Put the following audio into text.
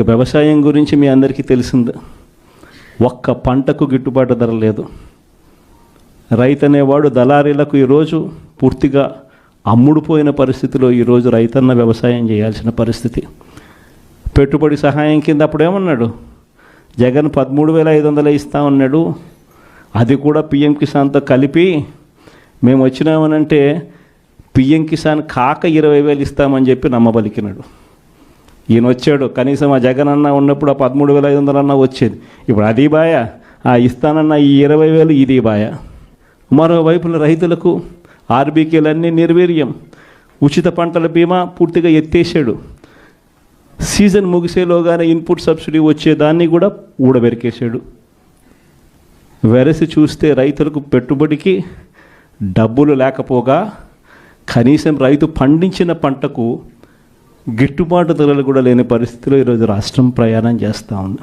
ఇక వ్యవసాయం గురించి మీ అందరికీ తెలిసింది. ఒక్క పంటకు గిట్టుబాటు ధర లేదు. రైతు అనేవాడు దళారీలకు ఈరోజు పూర్తిగా అమ్ముడుపోయిన పరిస్థితిలో ఈరోజు రైతన్న వ్యవసాయం చేయాల్సిన పరిస్థితి. పెట్టుబడి సహాయం కింద అప్పుడు ఏమన్నాడు జగన్ పదమూడు వేల ఐదు వందలు ఇస్తామన్నాడు అది కూడా పిఎం కిసాన్తో కలిపి మేము వచ్చినామనంటే పిఎం కిసాన్ కాక ఇరవై వేలు ఇస్తామని చెప్పి నమ్మబలికినాడు. ఈయన వచ్చాడు కనీసం ఆ జగన్ అన్న ఉన్నప్పుడు ఆ పదమూడు వేల ఐదు వందలన్నా వచ్చేది. ఇప్పుడు అది బాయ ఆ ఇస్తానన్న ఈ ఇరవై వేలు ఇది బాయ. మరోవైపున రైతులకు ఆర్బీకేలన్నీ నిర్వీర్యం. ఉచిత పంటల బీమా పూర్తిగా ఎత్తేసాడు సీజన్ ముగిసేలోగానే ఇన్పుట్ సబ్సిడీ వచ్చేదాన్ని కూడా ఊడబెరికేశాడు. వెరసి చూస్తే రైతులకు పెట్టుబడికి డబ్బులు లేకపోగా కనీసం రైతు పండించిన పంటకు గిట్టుబాటు ధరలు కూడా లేని పరిస్థితిలో ఈరోజు రాష్ట్రం ప్రయాణం చేస్తూ ఉంది.